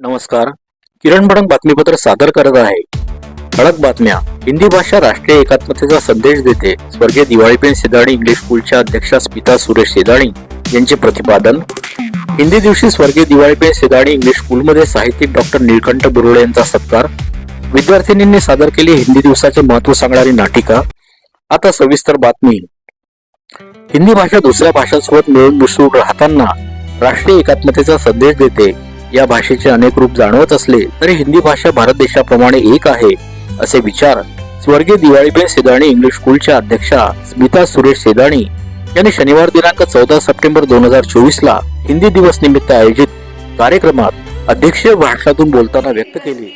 नमस्कार. किरण भडंग बातमीपत्र सादर करत आहे. ठळक बातम्या. हिंदी भाषा राष्ट्रीय एकात्मतेचा संदेश देते. स्वर्गीय दिवाळीपेन शेदाणी इंग्लिश स्कूलच्या अध्यक्षा स्मिता सुरेश शेदाणी यांचे प्रतिपादन. हिंदी दिवशी स्वर्गीय दिवाळीपेन शेदाणी इंग्लिश स्कूलमध्ये साहित्यिक डॉक्टर निळकंठ बुरुळे यांचा सत्कार. विद्यार्थिनींनी सादर केली हिंदी दिवसाचे महत्त्व सांगणारी नाटिका. आता सविस्तर बातमी. हिंदी भाषा दुसऱ्या भाषांसोबत मिळून मिसळून राहताना राष्ट्रीय एकात्मतेचा संदेश देते. या भाषेचे अनेक रूप जाणवत असले तरी हिंदी भाषा भारत देशाप्रमाणे एक आहे असे विचार स्वर्गीय दिवाळीबेन सेदाणी इंग्लिश स्कूलच्या अध्यक्षा स्मिता सुरेश सेदाणी यांनी शनिवार दिनांक चौदा सप्टेंबर दोन हजार चोवीस ला हिंदी दिवस निमित्त आयोजित कार्यक्रमात अध्यक्षीय भाषणातून बोलताना व्यक्त केली.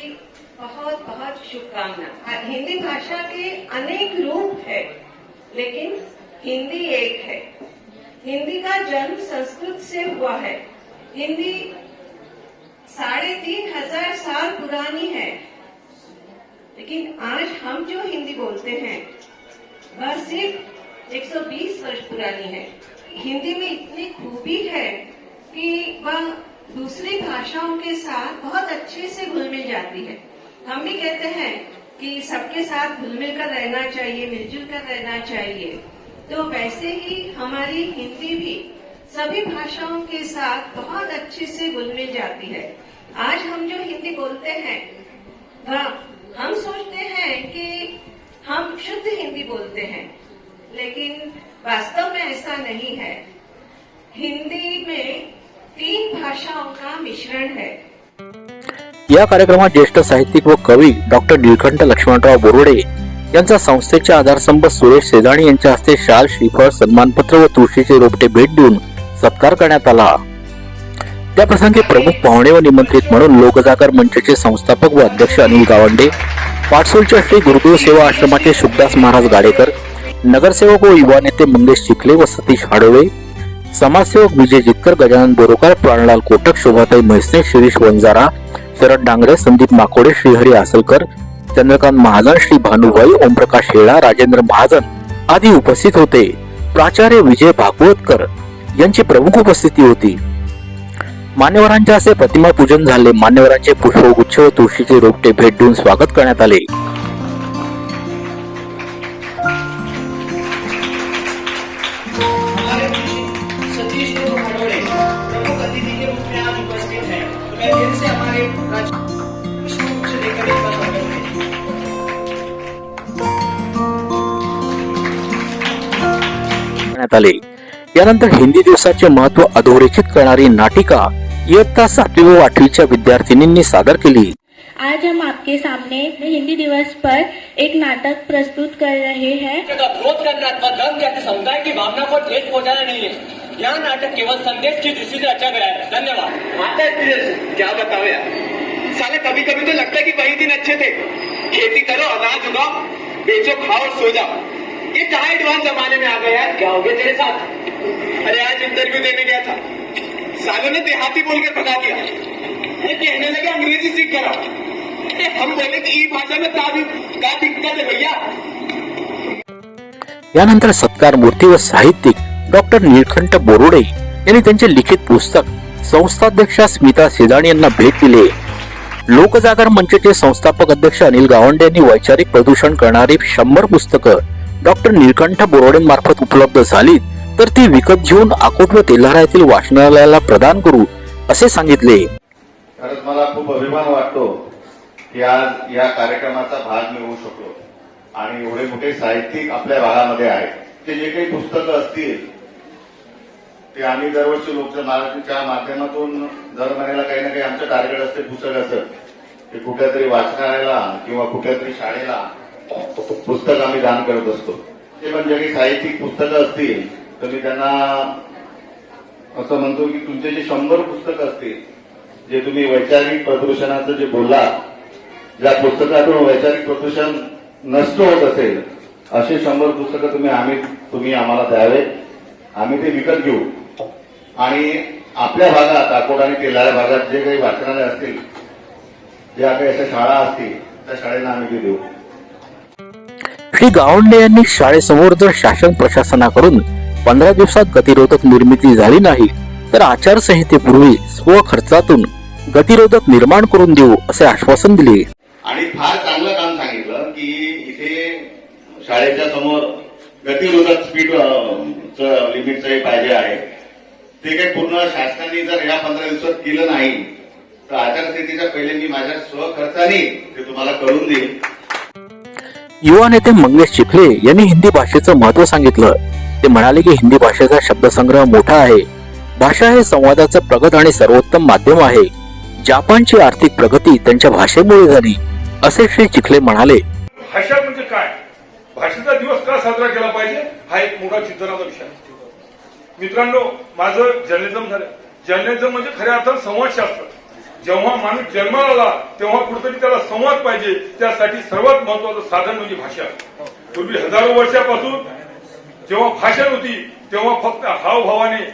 हिंदी भाषा के अनेक रूप है लेकिन हिंदी एक है। हिंदी का जन्म संस्कृत से हुआ है। हिंदी साढ़े तीन हज़ार साल पुरानी है। लेकिन आज हम जो हिंदी बोलते हैं, वह सिर्फ़ 120 वर्ष पुरानी है। हिंदी में इतनी खूबी है कि वह दूसरी भाषाओं के साथ बहुत अच्छे से घुल मिल जाती है। हम भी कहते हैं कि सबके साथ घुल मिल कर रहना चाहिए, मिलजुल कर रहना चाहिए। तो वैसे ही हमारी हिंदी भी सभी भाषाओं के साथ बहुत अच्छे से घुल मिल जाती है। आज हम जो हिंदी बोलते हैं हम सोचते हैं कि हम शुद्ध हिंदी बोलते हैं लेकिन वास्तव में ऐसा नहीं है। हिंदी में तीन भाषाओं का मिश्रण है। या कार्यक्रमात ज्येष्ठ साहित्यिक व कवी डॉक्टर निळकंठ लक्ष्मणराव बोरुडे यांचा संस्थेच्या आधारस्तंभ सुरेश सेदाणी यांच्या हस्ते शाल श्रीफळ सन्मानपत्र व तुळशीचे रोपटे भेट देऊन सत्कार करण्यात आला. त्या प्रसंगी प्रमुख पाहुणे व निमंत्रित म्हणून लोकजागर मंचचे संस्थापक व अध्यक्ष अनिल गावंडे पाटसोलच्या श्री गुरुदेव सेवा आश्रमाचे शुभदास महाराज गाडेकर नगरसेवक व युवा नेते मंगेश चिखले व सतीश हाडोळे समाजसेवक विजय जितकर गजानन बोरोकर प्राणलाल कोटक शोभाताई म्हैसने शिरीष वंजारा शरद डांगरे संदीप माकोडे श्रीहरी आसलकर चंद्रकांत महाजन श्री भानुभाई ओमप्रकाश हेळा राजेंद्र महाजन आदी उपस्थित होते. प्राचार्य विजय भागवतकर यांची प्रमुख उपस्थिती होती. मान्यवरांच्या असे प्रतिमा पूजन झाले. मान्यवरांचे पुष्पगुच्छ व तुळशीचे रोपटे भेट देऊन स्वागत करण्यात आले. करण्यात आले. यानंतर हिंदी दिवसाचे महत्व अधोरेखित करणारी नाटिका इयत्ता सातवी व आठवीच्या विद्यार्थिनींनी सादर केली. आज हम आपके सामने हिंदी दिवस पर एक नाटक प्रस्तुत कर रहे हैं। का विरोध करना अथवा दंग जैसे समुदाय की भावना को ठेस पहुंचाना नहीं है। यह नाटक केवल संदेश की दृष्टि से अच्छा गया है। धन्यवाद। है क्या बताओ यार? साले कभी कभी तो लगता है कि वही दिन अच्छे थे। खेती करो अनाज उगाओ बेचो खाओ और सो जाओ। ये कहा एडवांस जमाने में आ गया यार क्या हो गया तेरे साथ अरे आज इंटरव्यू देने गया था सालों ने देहाती बोल के भगा दिया ये कहने लगे अंग्रेजी सीख कर. हम बोले कि ई भाषा में का का दिक्कत है भैया. यानंतर सत्कार मूर्ती व साहित्यिक डॉक्टर निळकंठ बोरुडे यांनी त्यांचे लिखित पुस्तक संस्थाध्यक्षा स्मिता सेदाणी यांना भेट दिले. लोकजागर मंचचे संस्थापक अध्यक्ष अनिल गावंडे यांनी वैचारिक प्रदूषण करणारी शंभर पुस्तकं डॉक्टर निळकंठ बोरोडेंमार्फत उपलब्ध झाली तर ती विकत घेऊन अकोट व तेल्हारा येथील वाचनालयाला प्रदान करू असे सांगितले. खरंच मला खूप अभिमान वाटतो की आज या कार्यक्रमाचा भाग मी होऊ शकलो. आणि एवढे मोठे साहित्यिक आपल्या भागामध्ये आहेत ते जे काही पुस्तकं असतील ते आम्ही दरवर्षी लोकसभेच्या माध्यमातून दर महिन्याला काही ना काही आमचं टार्गेट असते पुस्तकाचं ते कुठल्या तरी वाचनालयाला किंवा कुठल्या तरी शाळेला पुस्तक आम्ही दान करत असतो. ते पण जे काही साहित्यिक पुस्तकं असतील तर मी त्यांना असं म्हणतो की तुमचे जे शंभर पुस्तकं असतील जे तुम्ही वैचारिक प्रदूषणाचं जे बोलला ज्या पुस्तकातून वैचारिक प्रदूषण नष्ट होत असेल असे शंभर पुस्तकं तुम्ही आम्ही तुम्ही आम्हाला द्यावे. आम्ही ते विकत घेऊ. आणि आपल्या भागात अकोट आणि तेलाऱ्या भागात जे काही वाचनालय असतील ज्या काही अशा शाळा असतील त्या शाळेला आम्ही ते देऊ. श्री गावंडे यांनी शाळेसमोर जर शासन प्रशासनाकडून पंधरा दिवसात गतिरोधक निर्मिती झाली नाही तर आचारसंहितेपूर्वी स्वखर्चातून गतिरोधक निर्माण करून देऊ असे आश्वासन दिले. आणि फार चांगलं काम सांगितलं की इथे शाळेच्या समोर गतिरोधक स्पीड लिमिटचं पाहिजे आहे. ते काही पूर्ण शासनाने जर या पंधरा दिवसात केलं नाही तर आचारसंहितेच्या पहिले मी माझ्या स्वखर्चाने ते तुम्हाला करून देईल युवा नेते मंगेश चिखले यांनी हिंदी भाषेचं महत्त्व सांगितलं. ते म्हणाले की हिंदी भाषेचा शब्दसंग्रह मोठा आहे. भाषा हे संवादाचं प्रगत आणि सर्वोत्तम माध्यम आहे. जपानची आर्थिक प्रगती त्यांच्या भाषेमुळे झाली असे श्री चिखले म्हणाले. भाषा म्हणजे काय? भाषेचा दिवस का साजरा केला पाहिजे? हा एक मोठा चिंतनाचा विषय मित्रांनो माझं जर्नलिझम झालं. जर्नलिझम म्हणजे खऱ्या अर्थात संवादशास्त्र. जेव्हा माणूस जन्माला आला तेव्हा कुठेतरी त्याला संवाद पाहिजे त्यासाठी सर्वात महत्वाचं साधन म्हणजे भाषा. पूर्वी हजारो वर्षापासून जेव्हा भाषा होती तेव्हा फक्त हावभावाने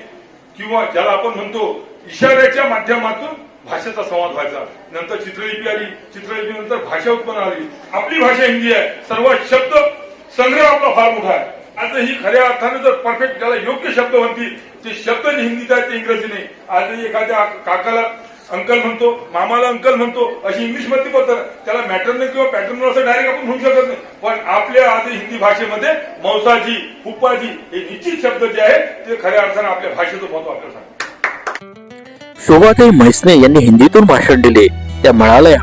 किंवा ज्याला आपण म्हणतो इशाऱ्याच्या माध्यमातून भाषेचा संवाद व्हायचा. नंतर चित्रलिपी आली चित्रलिपीनंतर भाषा उत्पन्न आली आपली भाषा हिंदी आहे. सर्वात शब्द संग्रह आपला फार मोठा आहे. आजही खऱ्या अर्थाने जर परफेक्ट ज्याला योग्य शब्द म्हणतील ते शब्द हिंदीत आहेत ते इंग्रजी नाही. आजही एखाद्या काकाला अंकल म्हणतो मामाला अंकल म्हणतो अशी इंग्लिश मधली पद्धत. त्याला मॅटर्न किंवा पॅटर्न असं डायरेक्ट आपण म्हणू शकत नाही. पण आपल्या आधी हिंदी भाषेमध्ये मौसाजी फुप्पाजी हे निश्चित शब्द जे आहेत ते खऱ्या अर्थाने आपल्या भाषेचं महत्त्व आपल्याला सांगतात. शोभाताई म्हैसने यांनी हिंदीतून भाषण दिले. त्या म्हणाल्या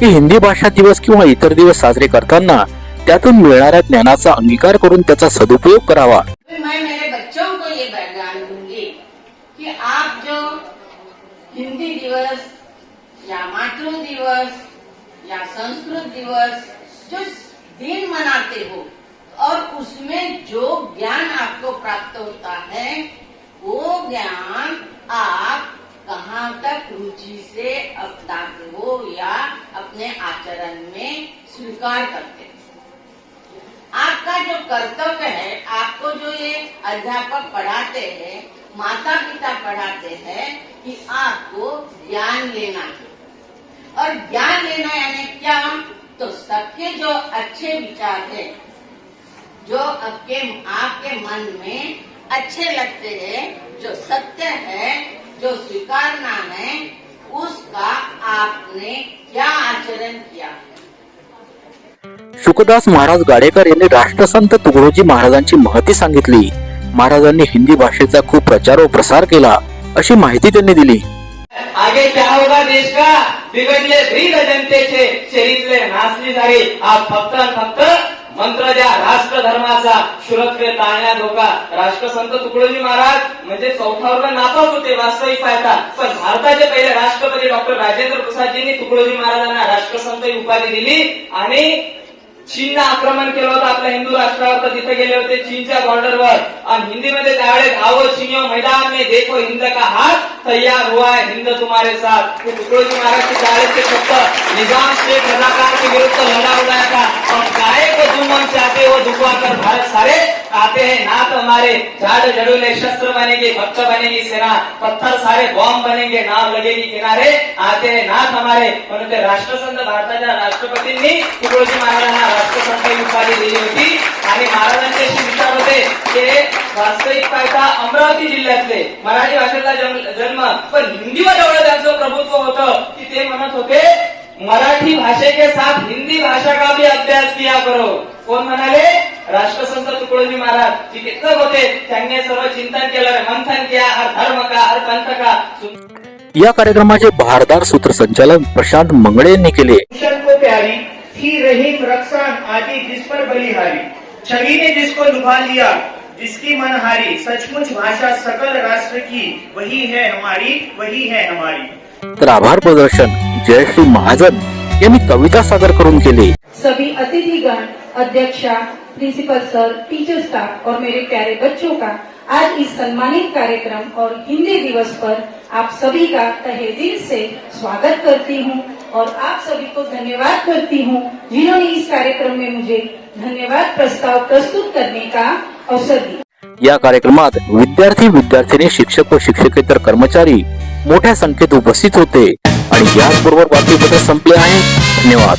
की हिंदी भाषा दिवस किंवा इतर दिवस साजरे करताना त्यातून मिळणाऱ्या ज्ञानाचा अंगीकार करून त्याचा सदुपयोग करावा. हिंदी दिवस, या मातृ दिवस, या संस्कृत दिवस जो दिन मनाते हो, और उसमें जो ज्ञान आपको प्राप्त होता है, वो ज्ञान आप कहाँ तक रुचि से अपनाते हो या अपने आचरण में स्वीकार करते हो। आपका जो कर्तव्य है, आपको जो ये अध्यापक पढ़ाते हैं माता पिता पढ़ाते हैं कि आपको ज्ञान लेना है। और ज्ञान लेना यानी क्या? तो सबके जो अच्छे विचार है जो आपके आपके मन में अच्छे लगते हैं जो सत्य है जो स्वीकारना है उसका आपने क्या आचरण किया? सुखदास महाराज गाडेकर यांनी राष्ट्रसंत तुकडोजी महाराजांची महती सांगितली. महाराजांनी हिंदी भाषेचा खूप प्रचार व प्रसार केला अशी माहिती त्यांनी दिली. आगे क्या होगा देश का? बिघडले ब्रीद जनतेचे शरीरले नाचली झाली आज फक्त फक्त मंत्र द्या। राष्ट्र धर्माचा सुरक्षे ताळण्या धोका। राष्ट्रसंत तुकडोजी महाराज म्हणजे चौथा वर्ग नापास होते वास्तविक पाहता. पण भारताचे पहिले राष्ट्रपती डॉक्टर राजेंद्र प्रसादजींनी तुकडोजी महाराजांना राष्ट्रसंत ही उपाधी दिली आणि चीननं आक्रमण केलं होतं आपल्या हिंदू राष्ट्रावर. तर तिथे गेले होते चीनच्या बॉर्डरवर आणि हिंदीमध्ये त्यावेळेस आओ चिनियो मैदान में देखो हो हिंद का हात तैयार हुआ है हिंद तुम्हारे साथ. ते तुकडोजी महाराज के त्यावेळेस के शब्द निजाम शेख रजाकार के विरुद्ध लड़ा उड़ाया था और गाय को दुमन चाहते वो दुखवा कर भारत सारे आते हैं ना तो हमारे झाड़ जड़ूले शस्त्र बनेंगे भक्त बनेगी सेना। पत्थर सारे बॉम्ब बनेंगे नाव लगेगी किनारे। आते हैं ना हमारे म्हणून ते राष्ट्रसंत भारताच्या राष्ट्रपतींनी तुकडोजी महाराजांना राष्ट्रसंत ही उपाधी दिली होती. आणि महाराजांचे असे विचार होते ते वास्तविक पाहता अमरावती जिल्ह्यातले मराठी भाषेतला जन्म पण हिंदीवर एवढं त्यांचं प्रभुत्व होतं की ते म्हणत होते मराठी भाषे के साथ हिंदी भाषा का भी अभ्यास किया करो? कोण म्हणाले? राष्ट्रसंत तुकडोजी महाराज. जे कितकं होते त्यांनी सर्व चिंतन केलं. मंथन किया हर धर्म का हर पंथ का. या कार्यक्रमाचे भारदार सूत्रसंचालन प्रशांत मंगळे यांनी केले. को प्यारी थी रहीम रक्सान आदि जिस पर बलिहारी छवि ने जिसको लुभा लिया जिसकी मनहारी सचमुच भाषा सकल राष्ट्र की वही है हमारी वही है हमारी. तर आभार प्रदर्शन. जयश्री महाजन यांनी कविता सादर करून केले. सभी अतिथिगण, अध्यक्षा, प्रिंसिपल सर, टीचर स्टाफ और मेरे प्यारे बच्चों का आज इस सम्मानित कार्यक्रम और हिंदी दिवस पर आप सभी का तहे दिल से स्वागत करती हूँ और आप सभी को धन्यवाद करती हूँ जिन्होंने इस कार्यक्रम में मुझे धन्यवाद प्रस्ताव प्रस्तुत करने का अवसर दिया। या कार्यक्रमात विद्यार्थी, विद्यार्थिनी, शिक्षक व शिक्षकेतर कर्मचारी मोठ्या संख्येत उपस्थित होते संपले धन्यवाद.